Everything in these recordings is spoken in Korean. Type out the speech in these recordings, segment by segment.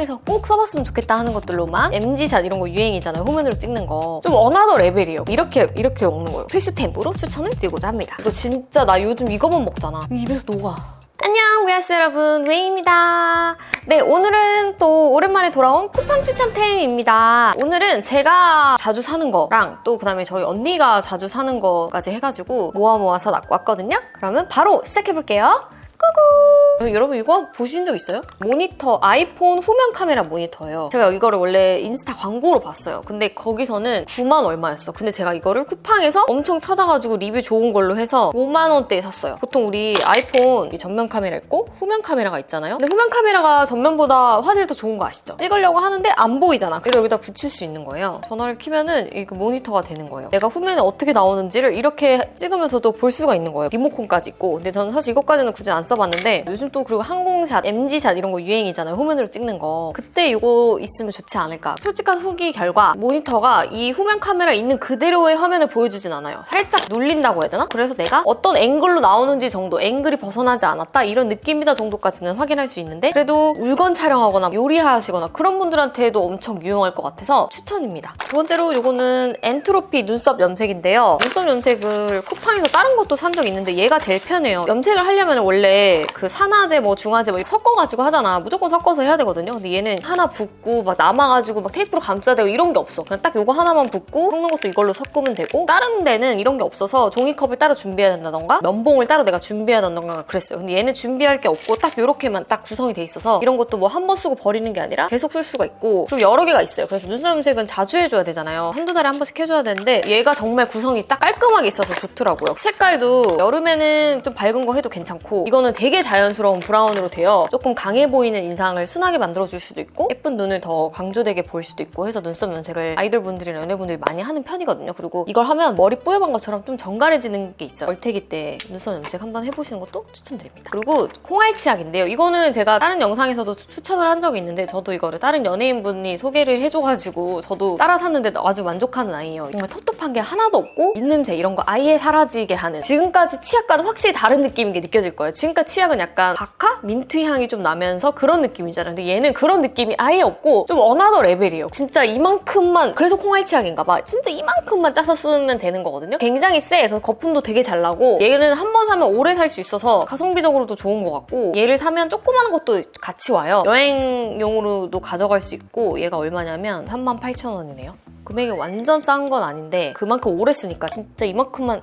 쿠팡에서 꼭 써봤으면 좋겠다 하는 것들로만 MG샷 이런 거 유행이잖아요. 후면으로 찍는 거. 좀 어나더 레벨이에요. 이렇게 이렇게 먹는 거예요. 필수템으로 추천을 드리고자 합니다. 이거 진짜 나 요즘 이거만 먹잖아. 입에서 녹아. 안녕 위아스 여러분 웨이입니다 네 오늘은 또 오랜만에 돌아온 쿠팡 추천템입니다 오늘은 제가 자주 사는 거랑 또 그 다음에 저희 언니가 자주 사는 거까지 해가지고 모아 모아서 왔거든요 그러면 바로 시작해볼게요 꾸꾸 여러분 이거 보신 적 있어요? 모니터 아이폰 후면 카메라 모니터예요. 제가 이거를 원래 인스타 광고로 봤어요. 근데 거기서는 9만 얼마였어. 근데 제가 이거를 쿠팡에서 엄청 찾아가지고 리뷰 좋은 걸로 해서 5만 원대에 샀어요. 보통 우리 아이폰 이 전면 카메라 있고 후면 카메라가 있잖아요. 근데 후면 카메라가 전면보다 화질이 더 좋은 거 아시죠? 찍으려고 하는데 안 보이잖아. 그리고 여기다 붙일 수 있는 거예요. 전화를 키면은 이거 모니터가 되는 거예요. 내가 후면에 어떻게 나오는지를 이렇게 찍으면서도 볼 수가 있는 거예요. 리모컨까지 있고. 근데 저는 사실 이것까지는 굳이 안 써봤는데 요즘 또 그리고 항공샷, MG샷 이런 거 유행이잖아요. 후면으로 찍는 거. 그때 이거 있으면 좋지 않을까. 솔직한 후기 결과 모니터가 이 후면 카메라 있는 그대로의 화면을 보여주진 않아요. 살짝 눌린다고 해야 되나? 그래서 내가 어떤 앵글로 나오는지 정도, 앵글이 벗어나지 않았다 이런 느낌이다 정도까지는 확인할 수 있는데 그래도 물건 촬영하거나 요리하시거나 그런 분들한테도 엄청 유용할 것 같아서 추천입니다. 두 번째로 이거는 엔트로피 눈썹 염색인데요. 눈썹 염색을 쿠팡에서 다른 것도 산 적 있는데 얘가 제일 편해요. 염색을 하려면 원래 그 산화제 뭐 중화제 뭐 섞어가지고 하잖아. 무조건 섞어서 해야 되거든요. 근데 얘는 하나 붓고 막 남아가지고 막 테이프로 감싸야 되고 이런 게 없어. 그냥 딱 요거 하나만 붓고 섞는 것도 이걸로 섞으면 되고 다른 데는 이런 게 없어서 종이컵을 따로 준비해야 된다던가 면봉을 따로 내가 준비해야 된다던가 그랬어요. 근데 얘는 준비할 게 없고 딱 요렇게만 딱 구성이 돼 있어서 이런 것도 뭐 한 번 쓰고 버리는 게 아니라 계속 쓸 수가 있고 그리고 여러 개가 있어요. 그래서 눈썹 염색은 자주 해줘야 되잖아요. 한두 달에 한 번씩 해줘야 되는데 얘가 정말 구성이 딱 깔끔하게 있어서 좋더라고요. 색깔도 여름에는 좀 밝은 거 해도 괜찮고 이거는 되게 자연스러운 브라운으로 되어 조금 강해 보이는 인상을 순하게 만들어줄 수도 있고 예쁜 눈을 더 강조되게 보일 수도 있고 해서 눈썹 염색을 아이돌 분들이나 연예분들이 많이 하는 편이거든요. 그리고 이걸 하면 머리 뿌여본 것처럼 좀 정갈해지는 게 있어요. 얼태기 때 눈썹 염색 한번 해보시는 것도 추천드립니다. 그리고 콩알 치약인데요. 이거는 제가 다른 영상에서도 추천을 한 적이 있는데 저도 이거를 다른 연예인분이 소개를 해줘가지고 저도 따라 샀는데 아주 만족하는 아이예요. 정말 텁텁한 게 하나도 없고 입냄새 이런 거 아예 사라지게 하는 지금까지 치약과는 확실히 다른 느낌인 게 느껴질 거예요. 지금까지 치약은 약간 바카? 민트 향이 좀 나면서 그런 느낌이잖아요. 근데 얘는 그런 느낌이 아예 없고 좀 어나더 레벨이에요. 진짜 이만큼만 그래서 콩알 치약인가 봐. 진짜 이만큼만 짜서 쓰면 되는 거거든요. 굉장히 세. 그 거품도 되게 잘 나고 얘는 한 번 사면 오래 살 수 있어서 가성비적으로도 좋은 것 같고 얘를 사면 조그마한 것도 같이 와요. 여행용으로도 가져갈 수 있고 얘가 얼마냐면 38,000원이네요. 금액이 완전 싼 건 아닌데 그만큼 오래 쓰니까 진짜 이만큼만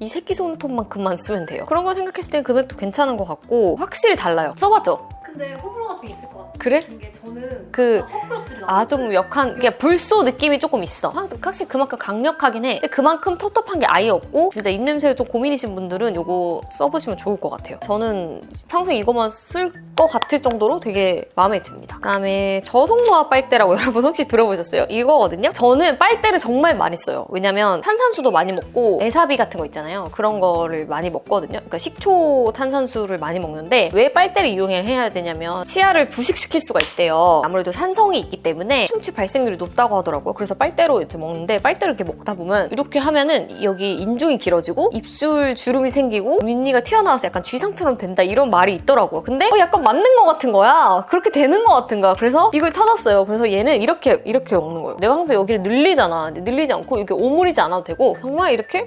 이 새끼 손톱만큼만 쓰면 돼요. 그런 거 생각했을 땐 금액도 괜찮은 것 같고 확실히 달라요. 써봤죠? 근데 호불호가 좀 있을 것 같아요. 그래? 이게 저는 그 헛구역질이 아 좀 역한 그냥 불소 느낌이 조금 있어. 확- 확실히 그만큼 강력하긴 해. 근데 그만큼 텁텁한 게 아예 없고 진짜 입냄새 좀 고민이신 분들은 이거 써보시면 좋을 것 같아요. 저는 평생 이거만 쓸 것 같을 정도로 되게 마음에 듭니다. 그 다음에 저속노화 빨대라고 여러분 혹시 들어보셨어요? 이거거든요. 저는 빨대를 정말 많이 써요. 왜냐면 탄산수도 많이 먹고 에사비 같은 거 있잖아요. 그런 거를 많이 먹거든요. 그러니까 식초 탄산수를 많이 먹는데 왜 빨대를 이용해야 되냐면 치아를 부식시 킬 수가 있대요 아무래도 산성이 있기 때문에 충치 발생률이 높다고 하더라고요. 그래서 빨대로 이제 먹는데 빨대를 이렇게 먹다 보면 이렇게 하면은 여기 인중이 길어지고 입술 주름이 생기고 윗니가 튀어나와서 약간 쥐상처럼 된다 이런 말이 있더라고요. 근데 어, 약간 맞는 것 같은 거야. 그렇게 되는 것 같은 거야. 그래서 이걸 찾았어요. 그래서 얘는 이렇게 이렇게 먹는 거예요. 내가 항상 여기를 늘리잖아. 늘리지 않고 이렇게 오므리지 않아도 되고 정말 이렇게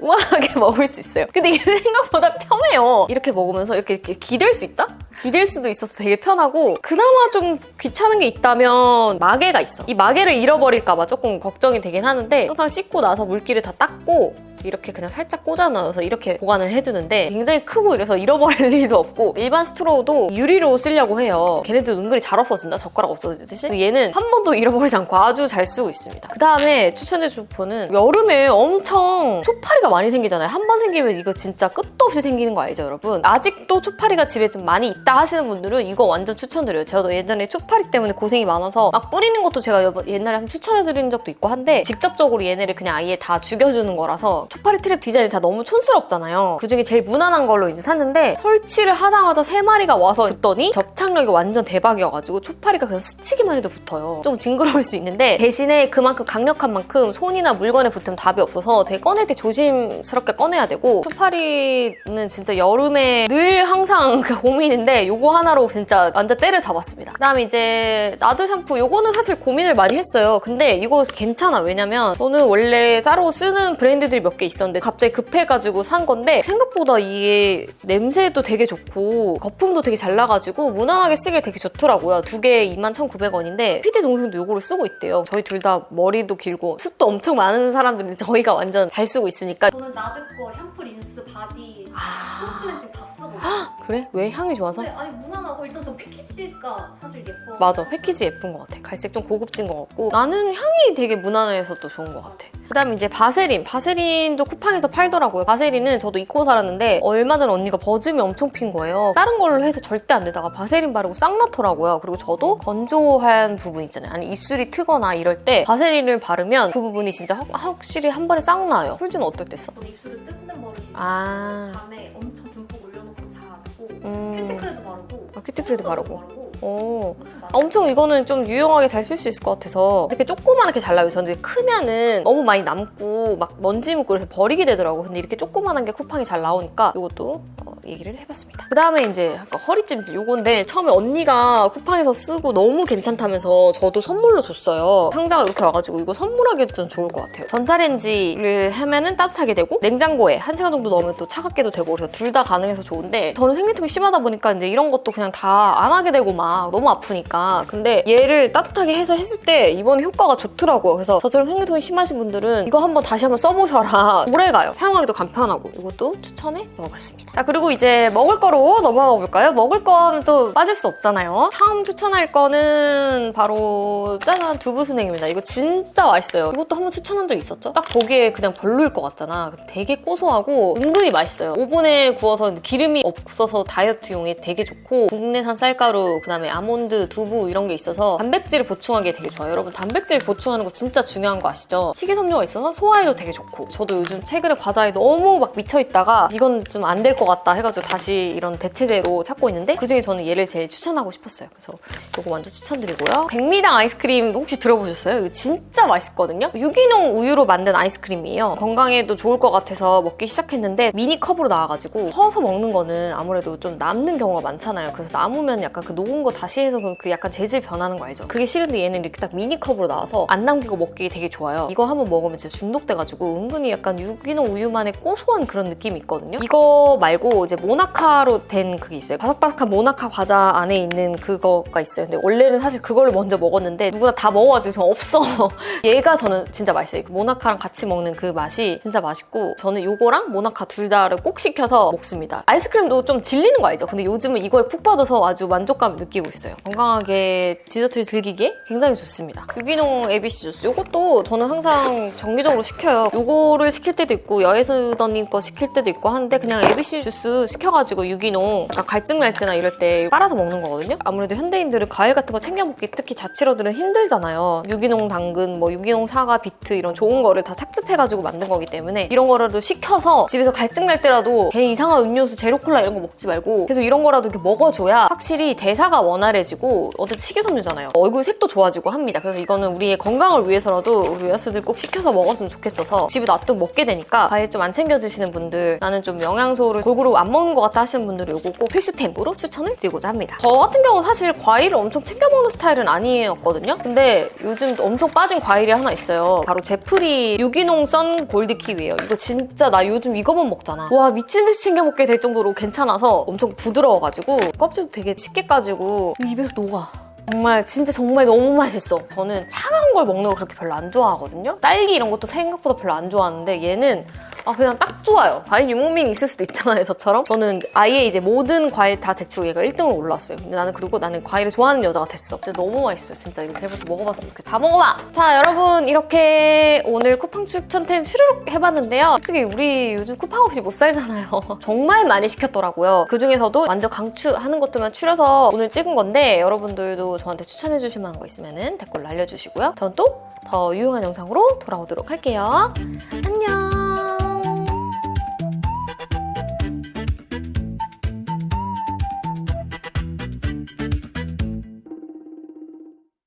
우아하게 먹을 수 있어요. 근데 이게 생각보다 편해요. 이렇게 먹으면서 이렇게, 이렇게 기댈 수 있다? 기댈 수도 있어서 되게 편하고 그나마 좀 귀찮은 게 있다면 마개가 있어. 이 마개를 잃어버릴까 봐 조금 걱정이 되긴 하는데 항상 씻고 나서 물기를 다 닦고 이렇게 그냥 살짝 꽂아 넣어서 이렇게 보관을 해두는데 굉장히 크고 이래서 잃어버릴 일도 없고 일반 스트로우도 유리로 쓰려고 해요. 걔네도 은근히 잘 없어진다. 젓가락 없어지듯이. 얘는 한 번도 잃어버리지 않고 아주 잘 쓰고 있습니다. 그 다음에 추천해줄 폰은 여름에 엄청 초파리가 많이 생기잖아요. 한 번 생기면 이거 진짜 끝도 없이 생기는 거 알죠, 여러분? 아직도 초파리가 집에 좀 많이 있다 하시는 분들은 이거 완전 추천드려요. 저도 예전에 초파리 때문에 고생이 많아서 막 뿌리는 것도 제가 옛날에 한번 추천해드린 적도 있고 한데 직접적으로 얘네를 그냥 아예 다 죽여주는 거라서 초파리 트랩 디자인이 다 너무 촌스럽잖아요. 그중에 제일 무난한 걸로 이제 샀는데 설치를 하자마자 세 마리가 와서 붙더니 접착력이 완전 대박이어가지고 초파리가 그냥 스치기만 해도 붙어요. 좀 징그러울 수 있는데 대신에 그만큼 강력한 만큼 손이나 물건에 붙으면 답이 없어서 되게 꺼낼 때 조심스럽게 꺼내야 되고 초파리는 진짜 여름에 늘 항상 그 고민인데 요거 하나로 진짜 완전 때를 잡았습니다. 그다음에 이제 나드 샴푸 요거는 사실 고민을 많이 했어요. 근데 이거 괜찮아. 왜냐면 저는 원래 따로 쓰는 브랜드들이 몇개 있었는데 갑자기 급해가지고 산 건데 생각보다 이게 냄새도 되게 좋고 거품도 되게 잘 나가지고 무난하게 쓰기에 되게 좋더라고요. 두 개에 21,900원인데 피디 동생도 요거를 쓰고 있대요. 저희 둘 다 머리도 길고 숱도 엄청 많은 사람들은 저희가 완전 잘 쓰고 있으니까 저는 나드 거 샴푸, 린스, 바디, 아 샴푸는 지금 다 쓰거든요. 그래? 왜 향이 좋아서? 근데 아니 무난하고 일단 저 패키지가 사실 예뻐. 맞아 패키지 예쁜 것 같아 갈색 좀 고급진 것 같고 나는 향이 되게 무난해서 또 좋은 것 같아 그다음에 이제 바세린. 바세린도 쿠팡에서 팔더라고요. 바세린은 저도 잊고 살았는데 얼마 전에 언니가 버즘이 엄청 핀 거예요. 다른 걸로 해서 절대 안 되다가 바세린 바르고 싹 나더라고요. 그리고 저도 건조한 부분 있잖아요. 아니 입술이 트거나 이럴 때 바세린을 바르면 그 부분이 진짜 확, 확실히 한 번에 싹 나요. 훌지는 써? 저는 입술을 뜯는 버릇이 있어서 아. 밤에 엄청 듬뿍 올려놓고 자고 음... 큐티클에도 바르고 아, 큐티클에도 속눈썹도 바르고. 오. 엄청 아, 엄청 이거는 좀 유용하게 잘 쓸 수 있을 것 같아서 이렇게 조그만하게 잘라요. 저는 크면은 너무 많이 남고 막 먼지 묻고 그래서 버리게 되더라고. 근데 이렇게 조그만한 게 쿠팡이 잘 나오니까 이것도 어, 얘기를 해봤습니다. 그 다음에 이제 아까 허리찜 요건데 처음에 언니가 쿠팡에서 쓰고 너무 괜찮다면서 저도 선물로 줬어요. 상자가 이렇게 와가지고 이거 선물하기도 좀 좋을 것 같아요. 전자레인지를 하면은 따뜻하게 되고 냉장고에 한 시간 정도 넣으면 또 차갑게도 되고 그래서 둘 다 가능해서 좋은데 저는 생리통이 심하다 보니까 이제 이런 것도 그냥 다 안 하게 되고 막 너무 아프니까 근데 얘를 따뜻하게 해서 했을 때 이번에 효과가 좋더라고요. 그래서 저처럼 생리통이 심하신 분들은 이거 한번 다시 한번 써보셔라. 오래가요. 사용하기도 간편하고 이것도 추천해 넣어봤습니다. 자 그리고 이제 먹을 거로 넘어가 볼까요? 먹을 거는 또 빠질 수 없잖아요. 처음 추천할 거는 바로 짜잔 두부 순행입니다. 이거 진짜 맛있어요. 이것도 한번 추천한 적 있었죠? 딱 보기에 그냥 별로일 것 같잖아. 되게 고소하고 은근히 맛있어요. 오븐에 구워서 기름이 없어서 다이어트용에 되게 좋고 국내산 쌀가루, 그다음에 아몬드, 두부 이런 게 있어서 단백질을 보충하기에 되게 좋아요. 여러분 단백질 보충하는 거 진짜 중요한 거 아시죠? 식이섬유가 있어서 소화에도 되게 좋고 저도 요즘 최근에 과자에 너무 막 미쳐 있다가 이건 좀 안 될 것 같다 해가 지고 다시 이런 대체제로 찾고 있는데 그중에 저는 얘를 제일 추천하고 싶었어요. 그래서 이거 완전 추천드리고요. 백미당 아이스크림 혹시 들어보셨어요? 이거 진짜 맛있거든요. 유기농 우유로 만든 아이스크림이에요. 건강에도 좋을 것 같아서 먹기 시작했는데 미니 컵으로 나와가지고 퍼서 먹는 거는 아무래도 좀 남는 경우가 많잖아요. 그래서 남으면 약간 그 녹은 거 다시 해서 그- 그 약간 재질 변하는 거 알죠? 그게 싫은데 얘는 이렇게 딱 미니 컵으로 나와서 안 남기고 먹기 되게 좋아요. 이거 한번 먹으면 진짜 중독돼가지고 은근히 약간 유기농 우유만의 고소한 그런 느낌이 있거든요. 이거 말고 이제 모나카로 된 그게 있어요. 바삭바삭한 모나카 과자 안에 있는 그거가 있어요. 근데 원래는 사실 그거를 먼저 먹었는데 누구나 다 먹어가지고 저 없어. 얘가 저는 진짜 맛있어요. 그 모나카랑 같이 먹는 그 맛이 진짜 맛있고 저는 요거랑 모나카 둘 다를 꼭 시켜서 먹습니다. 아이스크림도 좀 질리는 거 알죠? 근데 요즘은 이거에 푹 빠져서 아주 만족감을 느끼고 있어요. 건강하게 디저트를 즐기기에 굉장히 좋습니다. 유기농 ABC 주스 요것도 저는 항상 정기적으로 시켜요. 요거를 시킬 때도 있고 여예수더님 거 시킬 때도 있고 하는데 그냥 ABC 주스 시켜가지고 유기농 약간 갈증 날 때나 이럴 때 빨아서 먹는 거거든요. 아무래도 현대인들은 과일 같은 거 챙겨 먹기 특히 자취러들은 힘들잖아요. 유기농 당근, 뭐 유기농 사과, 비트 이런 좋은 거를 다 착즙해가지고 만든 거기 때문에 이런 거라도 시켜서 집에서 갈증 날 때라도 괜히 이상한 음료수 제로 콜라 이런 거 먹지 말고 계속 이런 거라도 이렇게 먹어줘야 확실히 대사가 원활해지고 어쨌든 식이섬유잖아요. 얼굴 색도 좋아지고 합니다. 그래서 이거는 우리의 건강을 위해서라도 우리 여스들 꼭 시켜서 먹었으면 좋겠어서 집에 놔두고 먹게 되니까 과일 좀 안 챙겨 드시는 분들 나는 좀 영양소를 골고루 안 먹는 것 같다 하시는 분들은 이거 꼭 필수템으로 추천을 드리고자 합니다. 저 같은 경우는 사실 과일을 엄청 챙겨 먹는 스타일은 아니었거든요. 근데 요즘 엄청 빠진 과일이 하나 있어요. 바로 제프리 유기농 썬 골드 키위예요. 이거 진짜 나 요즘 이거만 먹잖아. 와 미친 듯이 챙겨 먹게 될 정도로 괜찮아서 엄청 부드러워가지고 껍질도 되게 쉽게 까지고 입에서 녹아. 정말 진짜 정말 너무 맛있어. 저는 차가운 걸 먹는 걸 그렇게 별로 안 좋아하거든요. 딸기 이런 것도 생각보다 별로 안 좋아하는데 얘는 아 그냥 딱 좋아요. 과일 유목민이 있을 수도 있잖아요, 저처럼. 저는 아예 이제 모든 과일 다 제치고 얘가 1등으로 올라왔어요. 근데 나는 그리고 나는 과일을 좋아하는 여자가 됐어. 진짜 너무 맛있어요. 진짜 이거 제발 좀 먹어봤으면 좋겠어. 다 먹어봐! 자, 여러분 이렇게 오늘 쿠팡 추천템 슈르륵 해봤는데요. 솔직히 우리 요즘 쿠팡 없이 못 살잖아요. 정말 많이 시켰더라고요. 그 중에서도 완전 강추하는 것들만 추려서 오늘 찍은 건데 여러분들도 저한테 추천해 주실 만한 거 있으면 댓글로 알려주시고요. 전 또 더 유용한 영상으로 돌아오도록 할게요. 안녕!